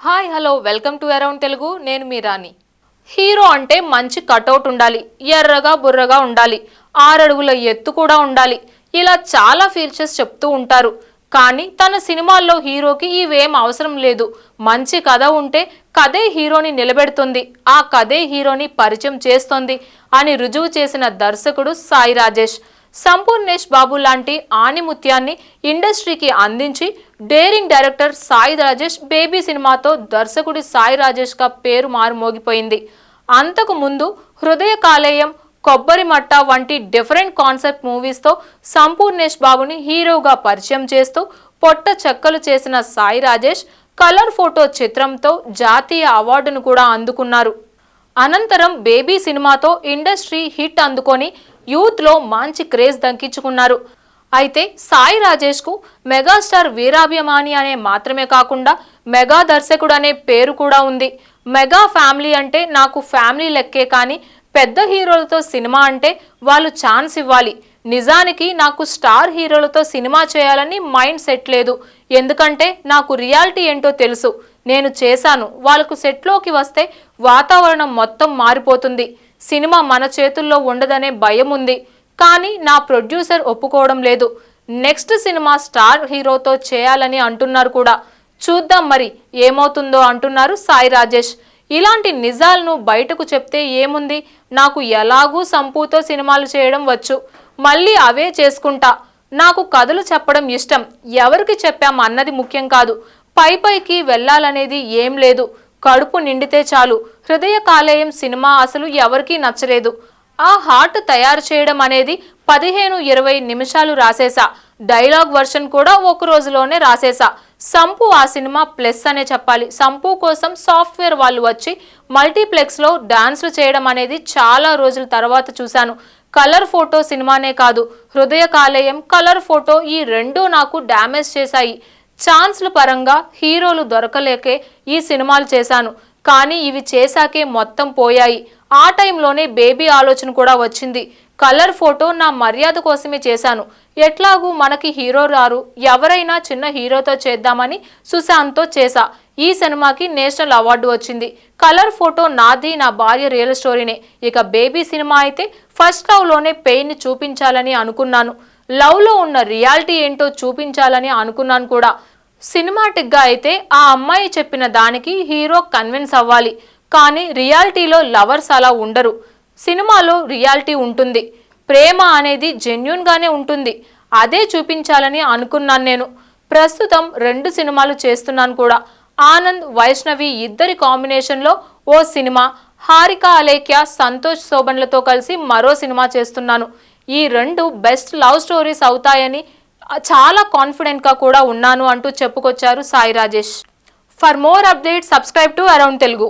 Hi hello welcome to around Telugu. నేను మీ రాణి. Hero అంటే మంచి కటౌట్ ఉండాలి ఎర్రగా బుర్రగా ఉండాలి ఆరడుగుల ఎత్తు కూడా ఉండాలి. ఇలా చాలా ఫీచర్స్ చెప్తూ ఉంటారు. కానీ తన సినిమాల్లో హీరోకి ఇవేం అవసరం లేదు. మంచి కథ ఉంటే కథే హీరోని నిలబెడుతుంది ఆ కథే హీరోని పరిచయం చేస్తుంది అని రుజువు చేసిన దర్శకుడు సాయి రాజేష్. సంపూర్ణేష్ బాబు లాంటి ఆణిముత్యాన్ని ఇండస్ట్రీకి అందించి daring director Sai Rajesh Baby సినిమాతో దర్శకుడి సాయి రాజేష్గా పేరు మారుమోగిపోయింది. అంతకు ముందు హృదయ కాలేయం కొబ్బరి మట్ట వంటి డిఫరెంట్ కాన్సెప్ట్ మూవీస్తో సంపూర్ణేష్ బాబుని హీరోగా పరిచయం చేస్తూ పొట్ట చెక్కలు చేసిన సాయి రాజేష్ కలర్ ఫోటో చిత్రంతో జాతీయ అవార్డును కూడా అందుకున్నారు. అనంతరం బేబీ సినిమాతో ఇండస్ట్రీ హిట్ అందుకొని యూత్లో మంచి క్రేజ్ దక్కించుకున్నారు. అయితే సాయి రాజేష్కు మెగాస్టార్ వీరాభిమాని అనే మాత్రమే కాకుండా మెగా దర్శకుడు అనే పేరు కూడా ఉంది. మెగా ఫ్యామిలీ అంటే నాకు ఫ్యామిలీ లెక్కే కానీ పెద్ద హీరోలతో సినిమా అంటే వాళ్ళు ఛాన్స్ ఇవ్వాలి. నిజానికి నాకు స్టార్ హీరోలతో సినిమా చేయాలని మైండ్ సెట్ లేదు. ఎందుకంటే నాకు రియాలిటీ ఏంటో తెలుసు. నేను చేశాను. వాళ్ళకు సెట్లోకి వస్తే వాతావరణం మొత్తం మారిపోతుంది. సినిమా మన చేతుల్లో ఉండదనే భయం ఉంది. కానీ నా ప్రొడ్యూసర్ ఒప్పుకోవడం లేదు. నెక్స్ట్ సినిమా స్టార్ హీరోతో చేయాలని అంటున్నారు కూడా. చూద్దాం మరి ఏమవుతుందో అంటున్నారు సాయి రాజేష్. ఇలాంటి నిజాలను బయటకు చెప్తే ఏముంది? నాకు ఎలాగూ సంపూతో సినిమాలు చేయడం వచ్చు. మళ్ళీ అవే చేసుకుంటా. నాకు కథలు చెప్పడం ఇష్టం. ఎవరికి చెప్పాం అన్నది ముఖ్యం కాదు. పై పైకి వెళ్ళాలనేది ఏం లేదు. కడుపు నిండితే చాలు. హృదయ కాలేయం సినిమా అసలు ఎవరికీ నచ్చలేదు. ఆ హార్ట్ తయారు చేయడం అనేది పదిహేను ఇరవై నిమిషాలు రాసేసా డైలాగ్ వర్షన్ కూడా ఒక రోజులోనే రాసేసా సంపు ఆ సినిమా ప్లస్ అనే చెప్పాలి. సంపు కోసం సాఫ్ట్వేర్ వాళ్ళు వచ్చి మల్టీప్లెక్స్లో డాన్స్లు చేయడం అనేది చాలా రోజుల తర్వాత చూశాను. కలర్ ఫోటో సినిమానే కాదు. హృదయ కాలేయం కలర్ ఫోటో ఈ రెండూ నాకు డ్యామేజ్ చేశాయి. ఛాన్స్ల పరంగా హీరోలు దొరకలేకే ఈ సినిమాలు చేశాను. కానీ ఇవి చేశాకే మొత్తం పోయాయి. ఆ టైంలోనే బేబీ ఆలోచన కూడా వచ్చింది. కలర్ ఫోటో నా మర్యాద కోసమే చేశాను. ఎట్లాగూ మనకి హీరో రారు ఎవరైనా చిన్న హీరోతో చేద్దామని సుశాంత్తో చేశా. ఈ సినిమాకి నేషనల్ అవార్డు వచ్చింది. కలర్ ఫోటో నాది నా భార్య రియల్ స్టోరీనే. ఇక బేబీ సినిమా అయితే ఫస్ట్ లవ్లోనే పెయిన్ని చూపించాలని అనుకున్నాను. లవ్లో ఉన్న రియాలిటీ ఏంటో చూపించాలని అనుకున్నాను కూడా. సినిమాటిక్గా అయితే ఆ అమ్మాయి చెప్పిన దానికి హీరో కన్విన్స్ అవ్వాలి. కానీ రియాలిటీలో లవర్స్ అలా ఉండరు. సినిమాలో రియాలిటీ ఉంటుంది. ప్రేమ అనేది జెన్యున్గానే ఉంటుంది. అదే చూపించాలని అనుకున్నాను నేను. ప్రస్తుతం రెండు సినిమాలు చేస్తున్నాను కూడా. ఆనంద్ వైష్ణవి ఇద్దరి కాంబినేషన్లో ఓ సినిమా. హారిక అలేఖ్య సంతోష్ శోభన్లతో కలిసి మరో సినిమా చేస్తున్నాను. ఈ రెండు బెస్ట్ లవ్ స్టోరీస్ అవుతాయని చాలా కాన్ఫిడెంట్గా కూడా ఉన్నాను అంటూ చెప్పుకొచ్చారు Sai Rajesh. For more update subscribe to around Telugu